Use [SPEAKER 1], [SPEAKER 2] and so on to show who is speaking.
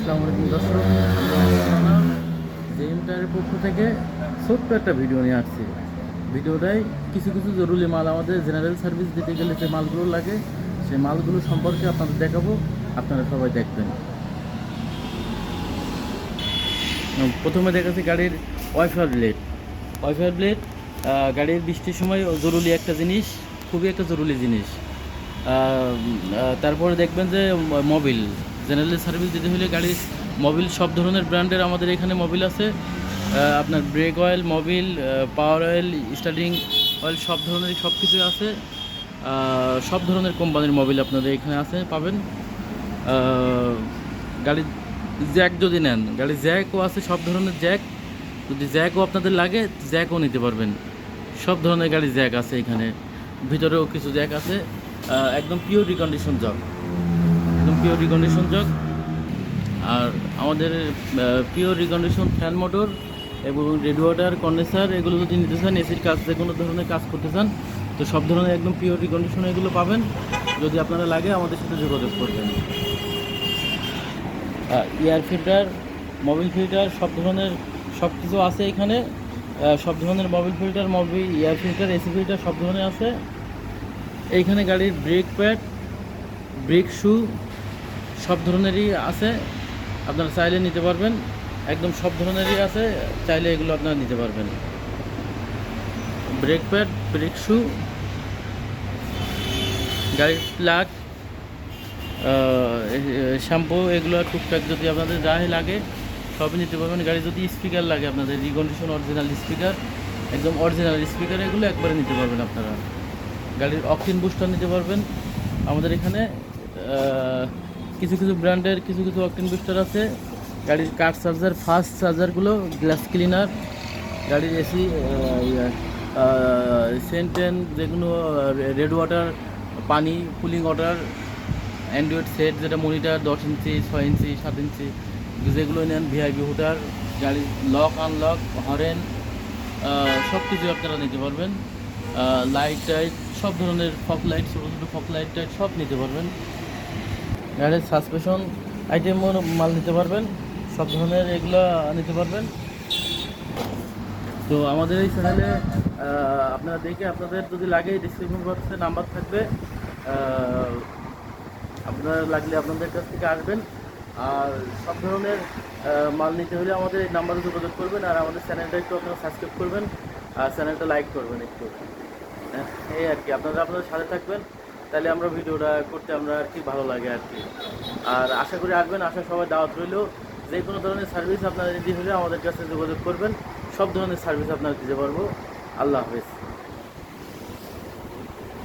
[SPEAKER 1] আসসালামু আলাইকুম দর্শক, আমরা জেএমটারের পক্ষ থেকে ছোট্ট একটা ভিডিও নিয়ে আসছি। ভিডিওটায় কিছু কিছু জরুরি মাল আমাদের জেনারেল সার্ভিস দিতে গেলে যে মালগুলো লাগে, সেই মালগুলো সম্পর্কে আপনাদের দেখাবো, আপনারা সবাই দেখবেন। প্রথমে দেখাচ্ছি গাড়ির ওয়াইফার ব্লেড। ওয়াইফার ব্লেড গাড়ির বৃষ্টির সময় জরুরি একটা জিনিস, খুবই একটা জরুরি জিনিস। তারপরে দেখবেন যে মোবিল। জেনারেল সার্ভিস দিতে হলে গাড়ির মোবিল সব ধরনের ব্র্যান্ডের আমাদের এখানে মোবিল আছে। আপনার brake oil Mobil power oil starting oil সব ধরনের সব কিছুই আছে। সব ধরনের কোম্পানির মোবিল আপনাদের এখানে আছে, পাবেন। গাড়ির জ্যাক যদি নেন, গাড়ির জ্যাকও আছে, সব ধরনের জ্যাক যদি জ্যাকও আপনাদের লাগে জ্যাকও নিতে পারবেন। সব ধরনের গাড়ির জ্যাক আছে এখানে। ভিতরেও কিছু জ্যাক আছে। একদম পিওর রিকন্ডিশন জগ একদম পিওর রিকন্ডিশন জগ আর আমাদের পিওর রিকন্ডিশন ফ্যান মোটর এবং রেডিওয়াটার কন্ডেন্সার এগুলো যদি নিতে চান এসির কাজ যে কোনো ধরনের কাজ করতে চান, তো সব ধরনের একদম পিওর রিকন্ডিশন এগুলো পাবেন। যদি আপনারা লাগে, আমাদের সাথে যোগাযোগ করবেন। এয়ার ফিল্টার মোবিল ফিল্টার সব ধরনের সব কিছু আছে এখানে। সব ধরনের Mobil filter Mobil air filter AC filter সব ধরনের আছে। এইখানে গাড়ির ব্রেক প্যাড ব্রেক শু সব ধরনেরই আছে, আপনারা চাইলে নিতে পারবেন। একদম সব ধরনেরই আছে, চাইলে এগুলো আপনারা নিতে পারবেন। ব্রেক প্যাড, ব্রেক শু, গাড়ির প্লাগ শ্যাম্পু, এগুলো টুকটাক যদি আপনাদের যাই লাগে, সবই নিতে পারবেন। গাড়ি যদি স্পিকার লাগে আপনাদের, রিকন্ডিশন অরিজিনাল স্পিকার, একদম অরিজিনাল স্পিকার, এগুলো একবারে নিতে পারবেন আপনারা। গাড়ির অক্সিজেন বুস্টার নিতে পারবেন। আমাদের এখানে কিছু কিছু ব্র্যান্ডের কিছু কিছু অক্সিজেন বুস্টার আছে। গাড়ির কার চার্জার, ফাস্ট চার্জারগুলো, গ্লাস ক্লিনার, গাড়ির এসি সেন্টেন যেগুলো রেড ওয়াটার, পানি, কুলিং ওয়াটার, অ্যান্ড্রয়েড সেট যেটা মনিটার, দশ ইঞ্চি, ছয় ইঞ্চি, সাত ইঞ্চি যেগুলো নেন ভিআইপি হুটার গাড়ির লক আনলক হরেন সব কিছু আপনারা নিতে পারবেন। লাইট টাইট সব ধরনের ফক লাইট ছোটো ছোটো ফক লাইট টাইট সব নিতে পারবেন। গাড়ির সাসপেশন আইটেমও মাল নিতে পারবেন সব ধরনের এগুলো নিতে পারবেন। তো আমাদের এই চ্যানেলে আপনারা দেখে আপনাদের যদি লাগে ডিসক্রিপশন বক্সে নাম্বার থাকবে। আপনারা লাগলে আপনাদের কাছ থেকে আসবেন। আর সব ধরনের মাল নিতে হলে আমাদের এই নাম্বারে যোগাযোগ করবেন আর আমাদের চ্যানেলটা একটু আপনারা সাবস্ক্রাইব করবেন আর চ্যানেলটা লাইক করবেন একটু। আহ, এই আর কি। আপনারা আপনাদের সাথে থাকবেন। তাহলে আমরা ভিডিওটা করতে আমরা আর কি ভালো লাগে আর কি। আর আশা করি আসবেন আশা সবাই দাওয়াত রইল। যে কোনো ধরনের সার্ভিস আপনারা যদি হলে আমাদের কাছে যোগাযোগ করবেন। সব ধরনের সার্ভিস আপনারা দিতে পারব। আল্লাহ হাফেজ।